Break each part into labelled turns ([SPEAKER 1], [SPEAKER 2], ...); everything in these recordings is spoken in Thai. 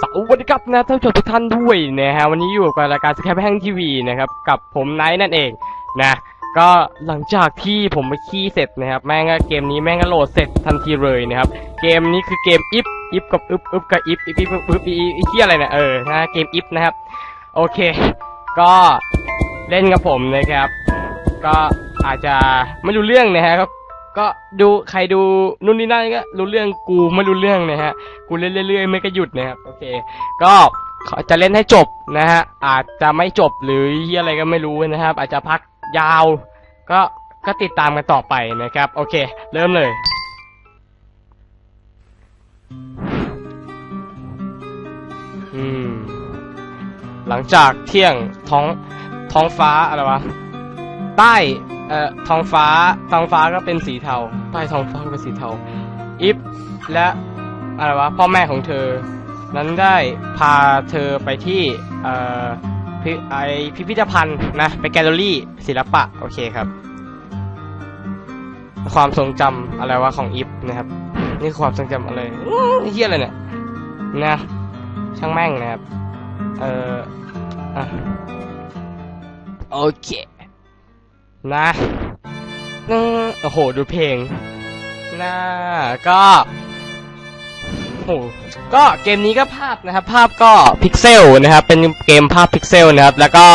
[SPEAKER 1] สวัสดีครับนะท่านผู้ชมทุกท่านด้วยนะฮะวันนี้อยู่กับรายการสแคปแห้งทีวีนะครับกับผมไนท์นั่นเองนะก็หลังจากที่ผมไปขี้เสร็จนะครับแม่งก็เกมนี้แม่งก็โหลดเสร็จทันทีเลยนะครับเกมนี้คือเกมอิฟอิฟกับอึบอึบกับอิฟอิฟอิฟอึบอึบอีอีที่อะไรเนี่ยเออนะเกมอิฟนะครับโอเค ก็เล่นกับผมนะครับ ก็อาจจะไม่รู้เรื่องนะฮะก็ ก็ดูใครดูนู่นนี่นั่นก็รู้เรื่องกูไม่รู้เรื่องนะฮะ กูเล่นเรื่อยๆไม่ก็หยุดนะครับโอเค ก็จะเล่นให้จบนะฮะ อาจจะไม่จบหรืออะไรก็ไม่รู้นะครับ อาจจะพักยาว ก็ก็ติดตามกันต่อไปนะครับ โอเค เริ่มเลยอืมหลังจากเที่ยงท้องท้องฟ้าอะไรวะใต้ เอ่อทองฟ้าทองฟ้าก็เป็นสีเทาใต้ท้องฟ้าก็เป็นสีเทาอิฟและอะไรวะพ่อแม่ของเธอ นั้นได้พาเธอไปที่เอ่อพิไอพิพิธภัณฑ์นะไปแกลเลอรี่ศิลปะโอเคครับ ความทรงจำอะไรวะของอิฟนะครับ นี่คือความทรงจำอะไรเฮียอะไรเนี่ยนะช่างแม่งนะครับ เอ่ออะโอเค นะโอ้โห ดูเพลงนะก็โอ้โหก็เกมนี้ก็ภาพนะครับ ภาพก็พิกเซลนะครับ เป็นเกมภาพพิกเซลนะครับ แล้วก็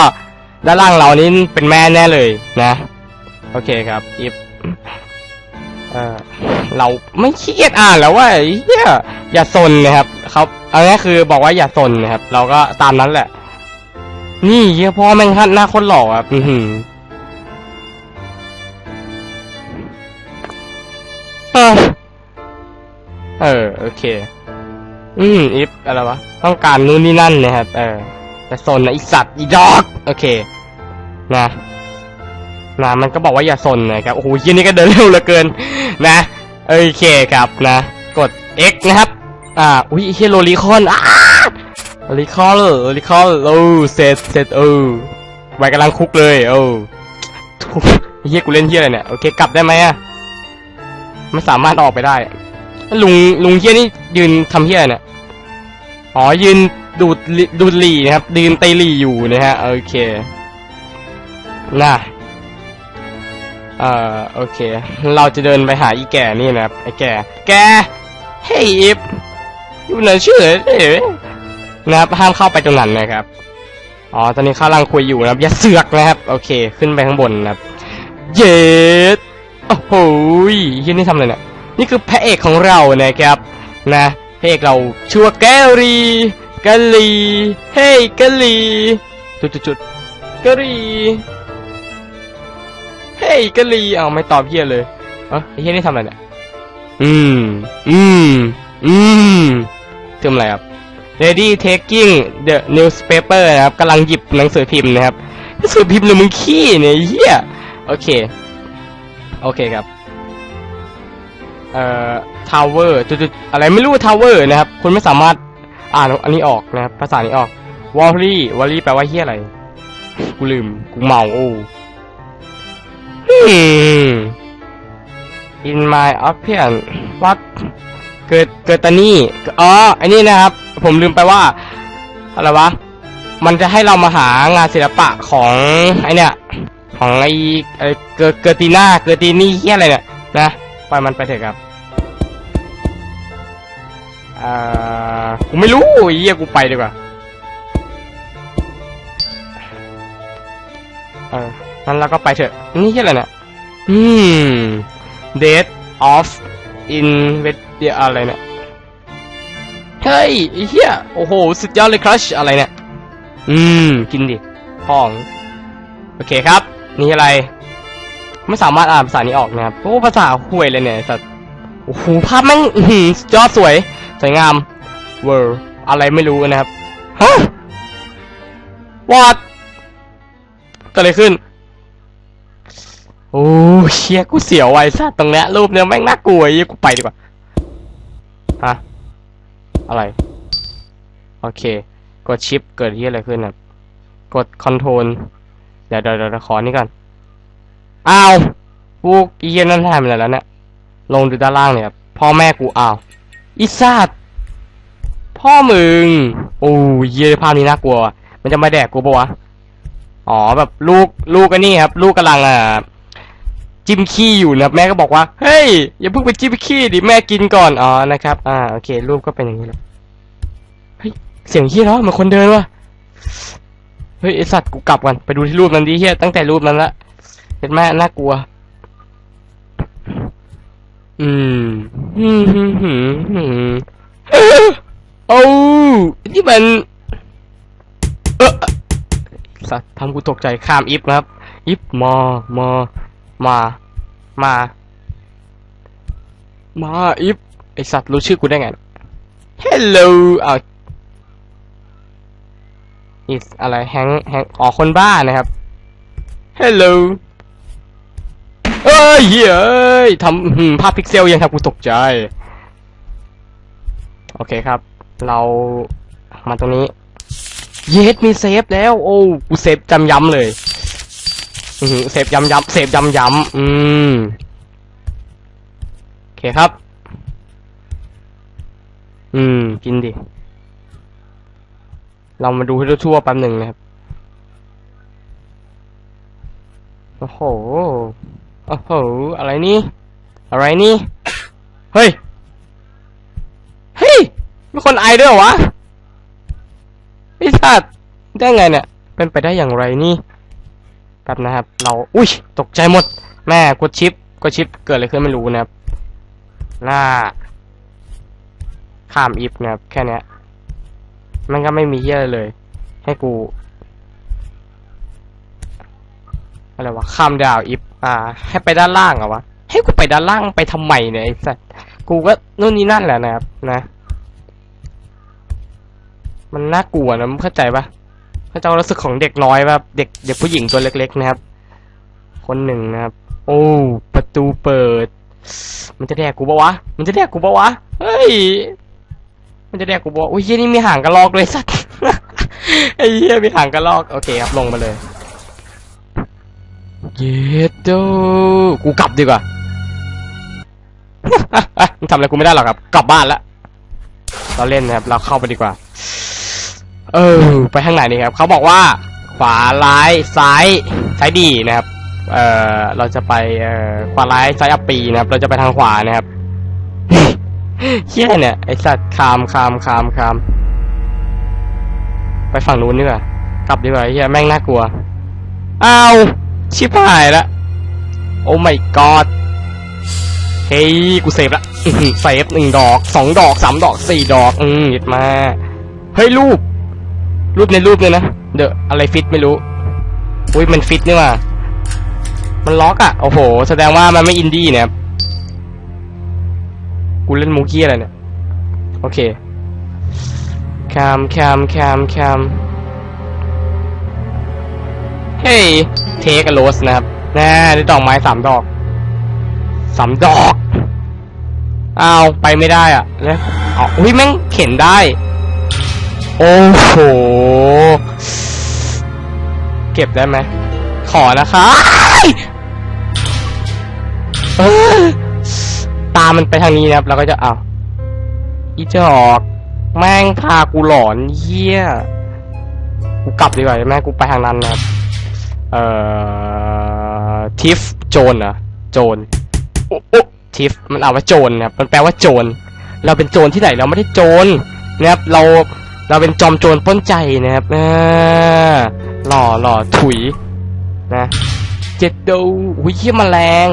[SPEAKER 1] ด้านล่างเรานี่เป็นแม่แน่เลยนะ โอเคครับอิฟเราไม่ขี้เกียจอ่านแล้วว่าเฮียอย่าซนนะครับเขาเอาง่ายคือบอกว่าอย่าซนนะครับ เราก็ตามนั้นแหละ นี่เฮียพ่อแม่งหน้าคนหล่ออะอือ เออ โอเค อืมอิฟอะไรวะ ต้องการนู่นนี่นั่นนะครับ เออ แต่สนนะอีสัตว์อีดอก โอเค นะนะมันก็บอกว่าอย่าสนนะครับ โอ้โหยี่นี่ก็เดินเร็วเหลือเกิน นะ โอเคครับนะ กด X นะครับ อ่า อุ้ยเฮียโลลิคอนอ้าโลลิคอนโลลิคอนโอ้เสร็จเสร็จเออไว้กำลังคุกเลย โอ้ทุกเฮียกูเล่นเฮียอะไรเนี่ย โอเค กลับได้ไหมอะ ไม่สามารถออกไปได้ลุงลุงเฮียนี่ยืนทำเฮียเนี่ยอ๋อยืนดูดดูดหลีนะครับยืนตีหลีอยู่นะฮะโอเคน่ะเอ่อโอเค เราจะเดินไปหาอีแก่นี่นะครับไอ้แก่ แกเฮ้ยอิฟอยู่ไหนชื่อเอ๋นะครับห้ามเข้าไปตรงนั้นนะครับอ๋อตอนนี้เขากำลังคุยอยู่นะครับอย่าเสือกนะครับ โอเค ขึ้นไปข้างบนนะครับ เย็ด อ้โหยเฮียนี่ทำอะไรเนี่ยนี่คือพระเอกของเรานะครับ นะพระเอกเราชื่อว่าแกลีกะลีเฮ้ยกะลีจุดจุดจุดกะลีเฮ้ยกะลีเอาไม่ตอบเฮียเลยเออเฮียนี่ทำอะไรเนี่ยอืม อืม อืมทำอะไรครับ Lady taking the newspaper นะครับกำลังหยิบหนังสือพิมพ์นะครับหนังสือพิมพ์เลยมึงขี้เนี่ยเฮียโอเค โอเคครับ เอ่อ tower จุดๆอะไรไม่รู้ tower นะครับ คุณไม่สามารถอ่านอันนี้ออกนะครับ ภาษานี้ออก wally wally แปลว่าเฮียอะไร กูลืม กูเมาโอ้อืม in my opinion what เกิดเกิดตานี่อ๋อไอ้นี่นะครับ ผมลืมไปว่า อะไรวะ มันจะให้เรามาหางานศิลปะของไอเนี่ย ของไอไอเกอเกอร์ติน่าเกอร์ตินี่เฮียอะไรเนี่ยนะปล่อยมันไปเถอะครับอ่ากูไม่รู้เฮียกูไปดีกว่าเอองั้นเราก็ไปเถอะ นี่เฮียอะไรเนี่ยอืม Dead of in v e d อะไรเนี่ยเฮ้ยเฮียโอ้โห สุดยอดเลยครัชอะไรเนี่ย อืม กินดิพอง โอเคครับ นี่อะไร ไม่สามารถอ่านภาษานี้ออกนะครับโอ้ภาษาห่วยเลยเนี่ยสัตว์โอ้โหภาพแม่งอื้อดยอดสวย สวยงาม เวอร์อะไรไม่รู้นะครับฮะวอดเกิดอะไรขึ้น โอ้เชี่ยกูเสียวไว้สัตว์ตรงเนี้ยรูปเนี้ยแม่งน่ากลัวไอ้เหี้ยกูไปดีกว่าฮะอะไร โอเค กดชิปเกิดที่อะไรขึ้นครับกดคอนโทรล ดี๋ยวเดี๋ยวเดี๋ยวขอนี่ก่อน อ้าวพวกอีเยนนั่นหายไปไหนแล้วเนี่ย ลงดูด้านล่างเนี่ยครับ พ่อแม่กูอ้าวอีซาดพ่อพ่อมึง โอ้ยเยี่ยภาพนี้น่ากลัว มันจะมาแดกกูปะวะ อ๋อแบบลูกลูกอันนี้ครับ ลูกกำลังอะจิ้มขี้อยู่นะแม่ก็บอกว่า เฮ้ย อย่าเพิ่งไปจิ้มขี้ดิแม่กินก่อน อ๋อนะครับ อ่าโอเค รูปก็เป็นอย่างนี้แหละเฮ้ยเสียงขี้แล้วเหมือนคนเดินวะ เฮ้ยไอสัตว์กูกลับก่อนไปดูที่รูปนั้นดิเฮียตั้งแต่รูปนั้นละเห็นไหมน่ากลัว อืมอืมอืมอืมอืมเอ้อโอ้นี่มันเออสัตว์ทำกูตกใจข้ามอิฟนะครับ อิฟมอมอมา มา มาอิฟไอสัตว์รู้ชื่อกูได้ไง Hello อ้าว อีอะไรแฮงแฮงอ๋อคนบ้านะครับ Hello เอ้ยเฮ้ยทำภาพพิกเซลยังทำกูตกใจ โอเคครับ เรามาตรงนี้ เยสมีเซฟแล้ว โอ้กูเซฟจำย้ำเลยเซฟย้ำย้ำเซฟย้ำย้ำอืมโอเคครับ อืม กินดิ เรามาดูให้ทั่วๆแป๊บหนึ่งนะครับ โอ้โห โอ้โห อะไรนี่ อะไรนี่ เฮ้ย เฮ้ย มีคนไอด้วยวะไอ้สัตว์ได้ไงเนี่ย เป็นไปได้อย่างไรนี่แป๊บนะครับ เรา อุ้ย ตกใจหมด แม่กดชิปกดชิปเกิดอะไรขึ้นไม่รู้นะครับหน้าข้ามอิฟนะครับ แค่นี้ มันก็ไม่มีเฮียอะไรเลย ให้กู อะไรวะข้ามดาวอิฟอ่า ให้ไปด้านล่างเหรอวะ ให้กูไปด้านล่างไปทำไมเนี่ยไอ้สัตว์กูก็นู่นนี่นั่นแหละนะครับ นะ มันน่ากลัวนะมึงเข้าใจปะเข้าใจความรู้สึกของเด็กน้อยแบบเด็กเด็กผู้หญิงตัวเล็ก ๆ นะครับ คนหนึ่งนะครับ โอ้ประตูเปิด มันจะแดกกูปะวะ มันจะแดกกูปะวะ เฮ้ย มันจะแดกกูปะวะอุ้ยเหี้ยนี่มีหางกระรอกด้วยสัตว์ไอ้เหี้ยมีหางกระรอกโอเคครับลงมาเลยเย็ดโดกูกลับดีกว่ามึงทำอะไรกูไม่ได้หรอกครับ กลับบ้านละเราเล่นนะครับ เราเข้าไปดีกว่า เออ ไปทางไหนนี่ครับ เขาบอกว่า ขวาร้ายซ้ายซ้ายดีนะครับ เอ่อเราจะไปเอ่อขวาร้ายซ้ายอัปปีนะครับ เราจะไปทางขวานะครับ เฮี้ยเนี่ยไอสัตว์คามคามคามคาม ไปฝั่งนู้นดีกว่ากลับดีกว่าเฮี้ยแม่งน่ากลัวอ้าวชิบหายละโอ้ my god เฮ้ยกูเซฟละเซฟหนึ่งดอกสองดอกสามดอกสี่ดอก อืมหยิดมาเฮ้ยรูป รูปในรูปเลยนะเดอะอะไรฟิตไม่รู้อุ้ยมันฟิตนี่ว่ามันล็อกอะ่ะ โอ้โห แสดงว่ามันไม่อินดี้เนี่ย กูเล่นมูกี้อะไรเนี่ย โอเคแคมแคมแคมแคมเฮ้ยเทคโรสนะครับแน่ได้ดอกไม้สามดอกสามดอกอ้าวไปไม่ได้อะแล้วอ๋ออุ้ยแม่งเข็นได้ โอ้โห เก็บได้ไหม ขอนะคะามมันไปทางนี้นะครับเราก็จะเอาอีจอกแม่งพากูหลอนเยี่ยกูกลับดีกว่าแม่กูไปทางนั้นนะครับเอ่อทิฟโจนเหรอโจนโอ้โอ้ทิฟมันเอาว่าโจรนะครับมันแปลว่าโจรเราเป็นโจรที่ไหนเราไม่ได้โจรนะครับเราเราเป็นจอมโจรป้นใจนะครับอ่าหล่อหล่อถุยนะ เจ็ดดูหุยเยี่ยแมลง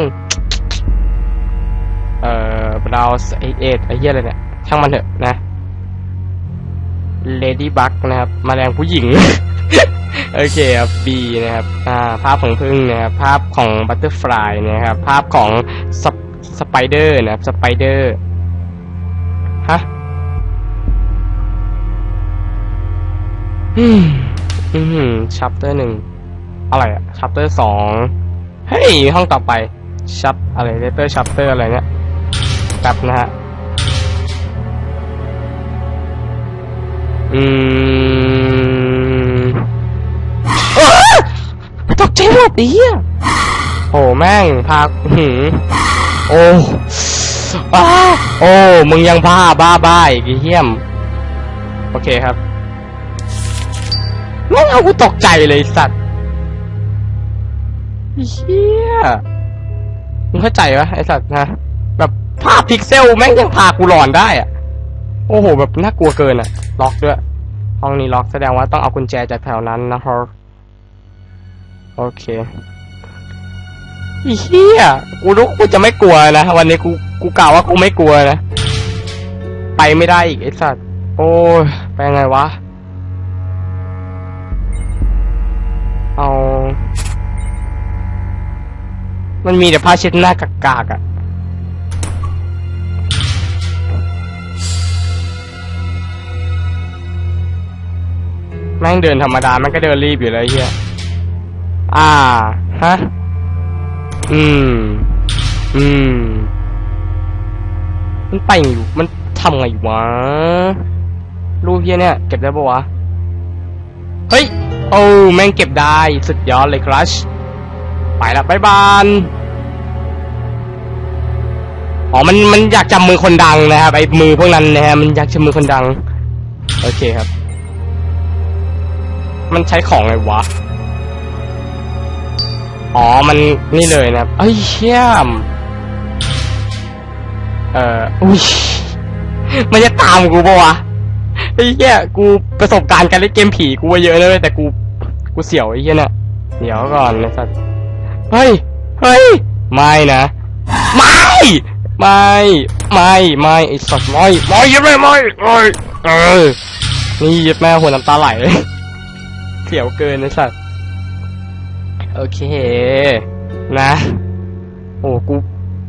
[SPEAKER 1] เอ่อดาวไอเอ็ดไอเหี้ยอะไรเนี่ย ช่างมันเถอะนะเลดี้บักนะครับแมลงผู้หญิง โอเคครับ B นะครับ อ่า ภาพของพึ่งนะครับ ภาพของบัตเตอร์ฟลายนะครับ ภาพของสปสไปเดอร์นะครับ สไปเดอร์ ฮะอืมอืมชัปเตอร์หนึ่ง อะไรอะชัปเตอร์สอง เฮ้ย ห้องต่อไป ชัปอะไรเลเตอร์ชัปเตอร์อะไรเนี่ย แป๊บนะฮะ อืมตกใจหมดดิเฮียโอ้แม่งพาหืมโอ้อ้าโอ้ มึงยังบ้าบ้าบ้าอีกไอ้เฮี้ยม โอเคครับแม่งเอากูตกใจเลยสัตว์เฮี้ยมึงเข้าใจปะไอสัตว์นะ ภาพพิกเซลแม่งยังพากูหลอนได้อะโอ้โห แบบน่ากลัวเกินอะล็อกด้วย ห้องนี้ล็อกแสดงว่าต้องเอากุญแจจากแถวนั้นนะฮะโอเคอีเฮียกูรู้กูจะไม่กลัวนะ วันนี้กูกูกล่าวว่ากูไม่กลัวนะ ไปไม่ได้อีกไอ้สัตว์ โอ้ยไปยังไงวะ เอา มันมีแต่ผ้าเช็ดหน้ากากๆอะ แม่งเดินธรรมดามันก็เดินรีบอยู่เลยเฮียอ่า ฮะ อืม อืม มันไปอยู่ มันทำไงวะ รูปเฮียเนี่ย เก็บได้ปะวะ เฮ้ย โอ้แม่งเก็บได้ สุดยอดเลยครัช ไปละบายบานอ๋อ มัน มันอยากจับมือคนดังนะครับไอ้มือพวกนั้นนะฮะ มันอยากจับมือคนดัง โอเคครับ มันใช้ของไงวะ อ๋อ มันนี่เลยนะเอ้ยเชี่ยม เอ่อ อุ้ย มันจะตามกูปะวะไอ้เหี้ยกูประสบการณ์การเล่นเกมผีกูเยอะเลยแต่กู กูเสียวไอ้เหี้ยเนี่ยเดี๋ยวก่อนนะสัสเฮ้ย เฮ้ย ไม่นะ ไม่ ไม่ ไม่ ไม่ไอ้สัตว์ไม่ไม่ยังไม่ไม่ไม่เออนี่ยัดแม่หัวน้ำตาไหล สียวเกินไอ้สัตว์ โอเค นะ โอ้กู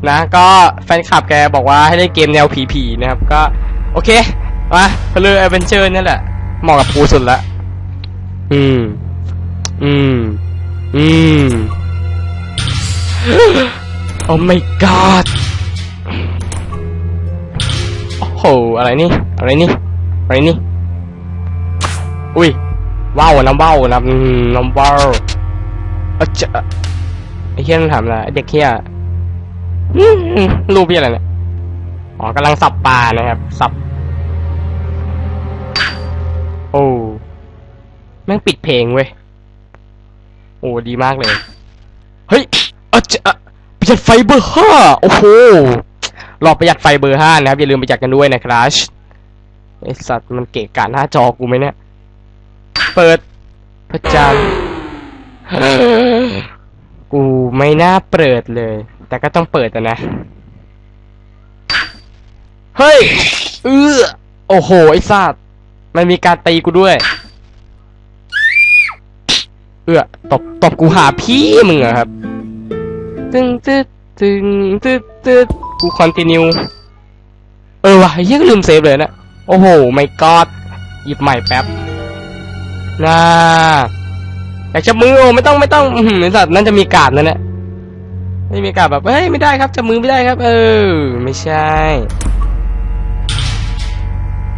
[SPEAKER 1] นะ ก็แฟนคลับแกบอกว่าให้เล่นเกมแนวผีๆนะครับ ก็ โอเค มาเพลอแอดเวนเจอร์นี่แหละ เหมาะกับกูสุดละ อืม อืม อืม โอ้ my god โอ้โห อะไรนี่ อะไรนี่ อะไรนี่ อุ้ย ว้าวน้ำว้าวน้ำน้ำว้าวอะจไอ้เฮียมันถามอะไรไอ้เด็กเฮียรูปพี่อะไรเนี่ยอ๋อกำลังสับปลานะครับ สับ โอ้แม่งปิดเพลงเว้ยโอ้ดีมากเลย เฮ้ยอะจะอะประหยัดไฟเบอร์ห้าโอ้โหรอประหยัดไฟเบอร์ห้านะครับ อย่าลืมประหยัดกันด้วยนะครับไอสัตว์มันเกะกะหน้าจอกูไหมเนี่ย เปิดพระจันทร์กูไม่น่าเปิดเลย แต่ก็ต้องเปิดนะ เฮ้ย เออโอ้โห ไอ้สัตว์มันมีการตีกูด้วย เอื้อตบ ตบกูหาพี่มึงเหรอครับ ตึงตึ๊ดตึงตึ๊ดตึ๊ดกูคอนติเนียเออวะยก็ลืมเซฟเลยนะ โอ้โห ไม่กอดหยิบใหม่แป๊บ น่าอยากจับมือโอ้ไม่ต้องไม่ต้องอื้อหือไอ้สัตว์นั่นจะมีกาดนั่นแหละไม่มีกาดแบบเฮ้ยไม่ได้ครับจับมือไม่ได้ครับ เออ ไม่ใช่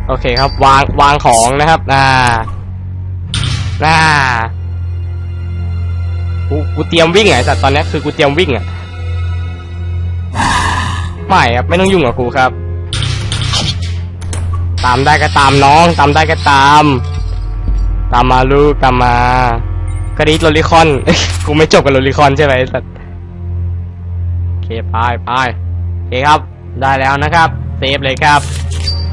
[SPEAKER 1] โอเคครับ วางวางของนะครับน่าน่ากูกูเตรียมวิ่งไงสัตว์ตอนนี้คือกูเตรียมวิ่งอะไม่ครับไม่ต้องยุ่งกับกูครับ ตามได้ก็ตามน้อง ตามได้ก็ตาม ตามมาลูกตามมากระดิษโรลิคอนกูไม่จบกับโรลิคอนใช่ไหมสัตว์โอเคไปไปโอเคครับ ได้แล้วนะครับ เซฟเลยครับ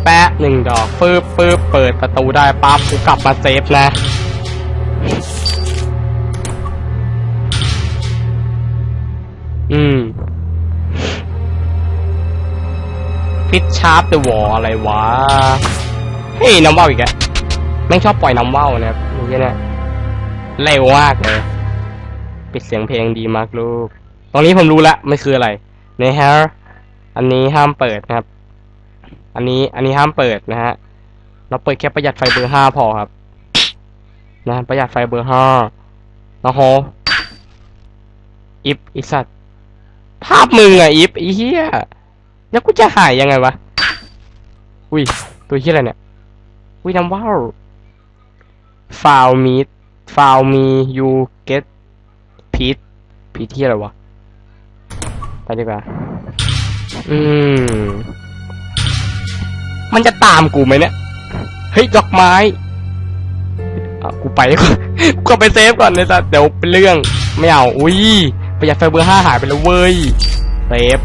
[SPEAKER 1] แปะหนึ่งดอกปึ๊บปึ๊บเปิดประตูได้ปั๊บกูกลับมาเซฟนะอืมฟิตชาร์ปเดอะวอลอะไรวะ เฮ้ยน้ำว่าอีกแล้ว แม่งชอบปล่อยน้ำว่าวนะครับอย่างเงี้ยนะเร็วมากเลยปิดเสียงเพลงดีมากลูก ตรงนี้ผมรู้ละมันคืออะไรนะฮะอันนี้ห้ามเปิดนะครับ อันนี้อันนี้ห้ามเปิดนะฮะเราเปิดแค่ประหยัดไฟเบอร์ห้าพอครับ นะประหยัดไฟเบอร์ห้านะโหอิฟไอสัตภาพมึงอะอิฟไอเหี้ยแล้วกูจะหายยังไงวะ อุ้ยตัวเหี้ยอะไรเนี่ย อุ้ยน้ำว้าว file me file me you get pit พีที่อะไรวะ ไปดีกว่า อืม มันจะตามกูไหมเนี่ย เฮ้ย ดอกไม้อะกูไปก่อนกูก็ไปเซฟก่อนเลยสัตว์เดี๋ยวเป็นเรื่อง ไม่เอา อุ้ย ประหยัดไฟเบอร์ห้าหายไปแล้วเว้ย เซฟ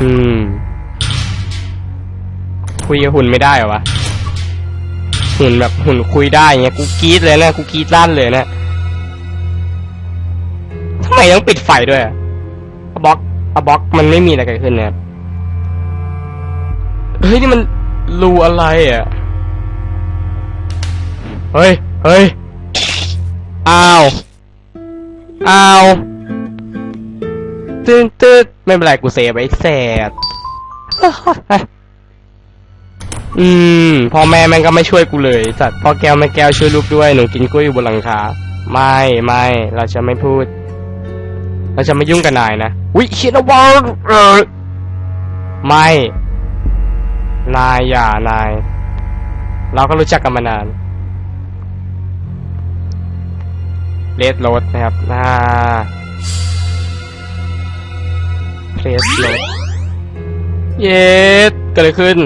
[SPEAKER 1] อืม คุยกับหุ่นไม่ได้เหรอวะ หุ่นแบบหุ่นคุยได้เงี้ยกูกรี๊ดเลยนะกูกรี๊ดลั่นเลยนะทำไมต้องปิดไฟด้วยอะบล็อกอะบล็อกมันไม่มีอะไรเกิดขึ้นนะครับเฮ้ยนี่มันรูอะไรอะเฮ้ยเฮ้ยอ้าวอ้าวตื้นตื้นไม่เป็นไรกูเซฟไว้แสด อืมพ่อแม่แม่งก็ไม่ช่วยกูเลย สัตว์พ่อแก้วแม่แก้วช่วยลูกด้วยหนูกินกล้วยอยู่บนหลังคาไม่ไม่เราจะไม่พูด เราจะไม่ยุ่งกับนายนะวิชินวอลเออไม่ นายอย่านาย เราก็รู้จักกันมานานเลดโรดนะครับน่าเลดโรดเย็ดเกิดอะไรขึ้น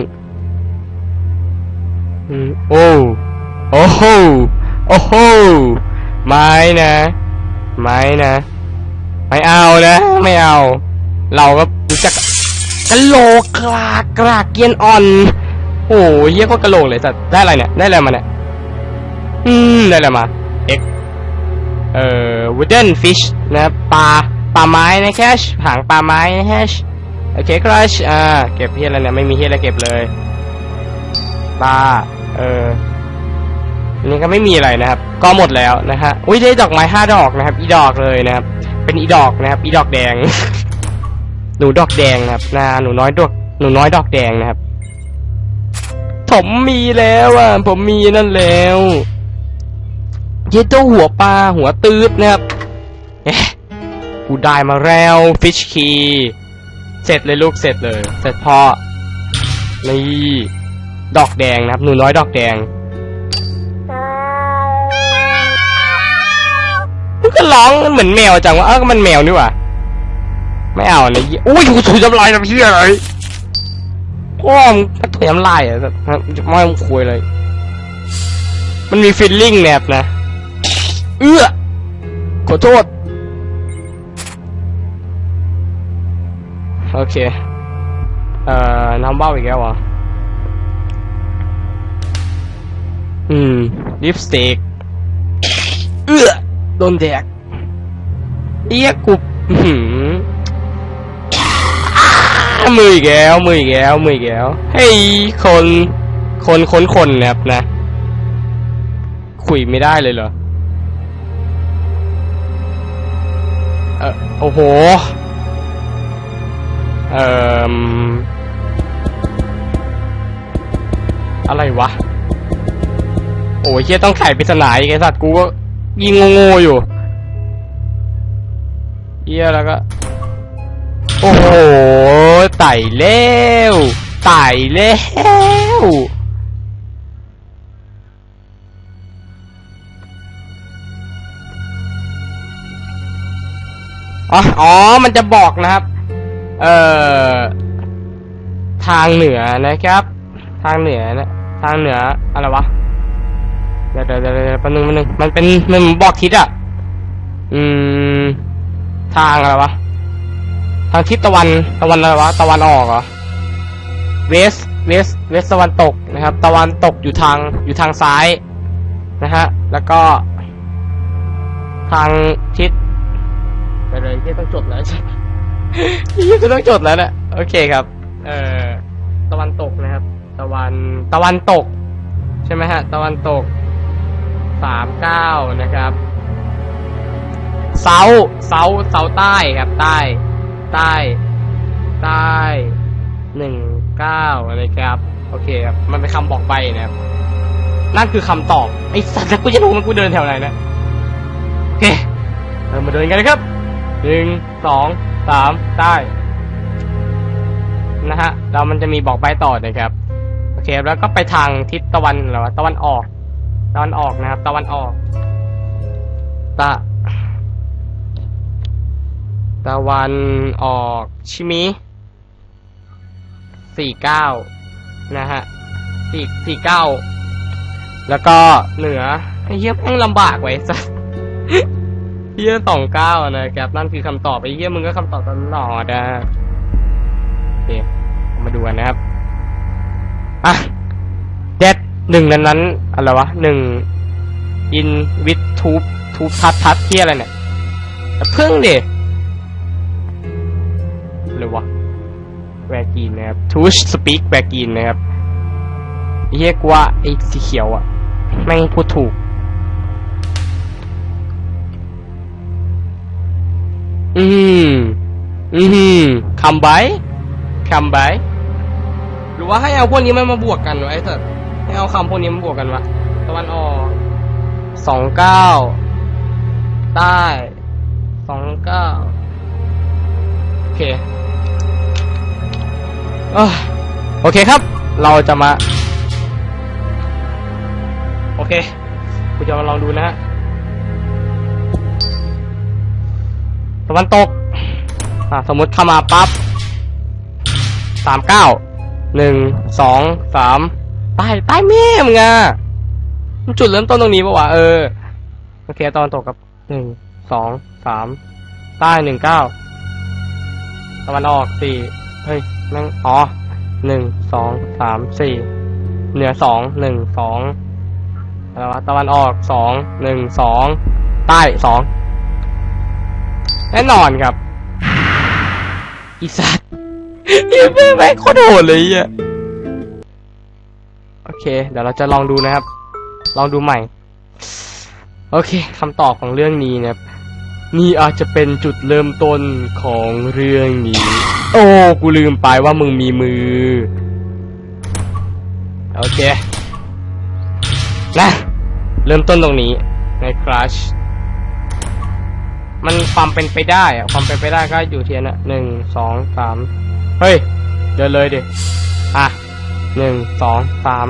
[SPEAKER 1] โอ้โอ้โหโอ้โหไม่นะ ไม่นะ ไม่เอานะ ไม่เอา เราก็รู้จักกะโหลกกรากกรากเกียนอ่อนโอ้ยเยี่ยก็กะโหลกเลยสัตว์ได้อะไรเนี่ย ได้อะไรมาเนี่ย อืม ได้อะไรมาเอ็กเอ่อ wooden fish นะปลาปลาไม้นะแคชหางปลาไม้นะแคชโอเคครัชอ่า เก็บเฮียอะไรเนี่ย ไม่มีเฮียอะไรเก็บเลยปลา เอออันนี้ก็ไม่มีอะไรนะครับ ก็หมดแล้วนะฮะอุ้ยได้ดอกไม้ห้าดอกนะครับ อีดอกเลยนะครับ เป็นอีดอกนะครับ อีดอกแดง หนูดอกแดงนะครับนาหนูน้อยดอกหนูน้อยดอกแดงนะครับ ผมมีแล้วอะ ผมมีนั่นแล้วเยดโตหัวปลาหัวตืดนะครับกูได้มาแล้วฟิชคีเสร็จเลยลูกเสร็จเลย เสร็จพอนี่ ดอกแดงนะครับ หนูน้อยดอกแดงมันก็ร้องเหมือนแมวจังวะเออมันแมวนี่ว่าไม่เอาเลยอุ้ยกูถุยน้ำลายทำเพี้ยอะไรพ่อมงก็ถุยน้ำลายอะจะไม่ต้องคุยเลย มันมีฟีลลิ่งแนบนะ เอื้อขอโทษ โอเค เอ่อน้ำเบ้าอีกแล้วเห ออืม ลิปสติก เอื้อโดนแดกเอี้ยกูอื้อหืออ้ามืออีกแล้วมืออีกแล้วมืออีกแล้วเฮ้ยคน คนคนคนนะครับนะ คุยไม่ได้เลยเหรอเออโอ้โห เอ่ออะไรวะโอ้ยเฮียต้องไขปริศนาอีกไอสัตว์กูก็ยิงงงๆอยู่เฮียแล้วก็ โอ้โหไต่เล้วไต่เล้วอ๋ออ๋อ มันจะบอกนะครับ เอ่อ ทางเหนือนะครับ ทางเหนือนะ ทางเหนือ อะไรวะ ดี๋ยวเดี๋ยวเดี๋ยวแป๊บนึงแป๊บนึงมันเป็นมันบอกทิศอะ อืม ทางอะไรวะ ทางทิศตะวัน ตะวันอะไรวะ ตะวันออกเหรอ เวส เวส เวสตะวันตกนะครับ ตะวันตกอยู่ทาง อยู่ทางซ้าย นะฮะ แล้วก็ ทางทิศไปเลยที่ต้องจดแล้วยี่จะต้องจดแล้วนะโอเคครับ เอ่อ ตะวันตกนะครับ ตะวัน ตะวันตก ใช่ไหมฮะ ตะวันตก สามเก้านะครับเสาเสาเสาใต้ครับ ใต้ ใต้ ใต้หนึ่งเก้านะครับ โอเคครับ มันเป็นคำบอกใบนะครับ นั่นคือคำตอบ ไอ้สัตว์แล้วกูจะรู้มันกูเดินแถวไหนนะโอเคเรามาเดินกันนะครับหนึ่งสองสามใต้นะฮะแล้วมันจะมีบอกใบต่อนะครับ โอเค แล้วก็ไปทางทิศตะวันหรอวะตะวันออก ตะวันออกนะครับ ตะวันออก ตะ ตะวันออกชิมิสี่เก้านะฮะสี่สี่เก้าแล้วก็เหนือไอ้เหี้ยแม่งลำบากไว้สัสเหี้ยสองเก้านะครับนั่นคือคำตอบไอ้เหี้ยมึงก็คำตอบตลอดนะโอเคมาดูกันนะครับอะ หนึ่งนั้นนั้นอะไรวะหนึ่งอินวิททูบทูบทัดทัดที่อะไรเนี่ยอย่าพึ่งดิหรือวะแวร์กีนนะครับทูชสปีกแวร์กีนนะครับเรียกว่าไอ้สีเขียวอะแม่งพูดถูก อืมอืมคำไบคำไบหรือว่าให้เอาพวกนี้มันมาบวกกันไอ้สัสให้ เอาคำพวกนี้มาบวกกันวะตะวันออกสองเก้าใต้สองเก้าโอเคเอ้ยโอเคครับ เราจะมา โอเคกูจะมาลองดูนะฮะตะวันตก อะสมมติเข้ามาปั๊บสามเก้าหนึ่งสองสาม ใต้ใต้แม่มึงอะมันจุดเริ่มต้นตรงนี้ปะวะเออโอเคตอนตกกับหนึ่งสองสามใต้หนึ่งเก้าตะวันออกสี่เฮ้ยแม่งอ๋อหนึ่งสองสามสี่เหนือสองหนึ่งสองอะไรวะตะวันออกสองหนึ่งสองใต้สองแน่นอนครับอีสัตว์อีแม่งแม่โคตรโหดเลยอะ เค เดี๋ยวเราจะลองดูนะครับ ลองดูใหม่ โอเคคำตอบของเรื่องนี้นะครับ นี่อาจจะเป็นจุดเริ่มต้นของเรื่องนี้ โอ้ กูลืมไปว่ามึงมีมือ โอเค นะ เริ่มต้นตรงนี้ในครัชมันความเป็นไปได้อะความเป็นไปได้ก็อยู่เที่นั่นนะหนึ่งสองสามเฮ้ย เดินเลยดิ อะ หนึ่งสองสาม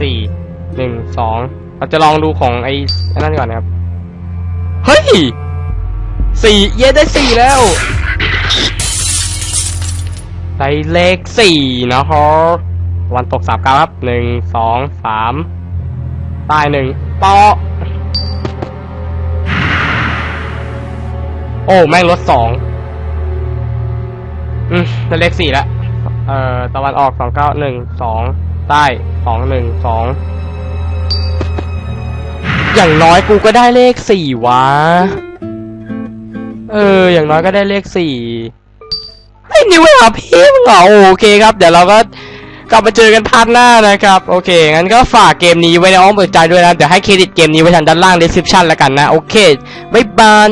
[SPEAKER 1] สี่หนึ่งสองเราจะลองดูของไอ้นั่นก่อนนะครับ เฮ้ยสี่เย้ได้สี่แล้วได้เลขสี่นะครับวันตกสามกาครับหนึ่งสองสามใต้หนึ่งปอโอ้ แม่งลดสองอืมได้เลขสี่แล้ว เอ่อตะวันออกสองเก้าหนึ่งสองใต้สองหนึ่งสองอย่างน้อยกูก็ได้เลขสี่วะ เออ อย่างน้อยก็ได้เลขสี่ไอ้นิวหาพี่มึงเหรอโอเคครับ เดี๋ยวเราก็กลับมาเจอกันพาร์ทหน้านะครับ โอเค งั้นก็ฝากเกมนี้ไว้ในอ้อมอกใจด้วยนะ เดี๋ยวให้เครดิตเกมนี้ไว้ทางด้านล่าง description แล้วกันนะ โอเค บ๊ายบาย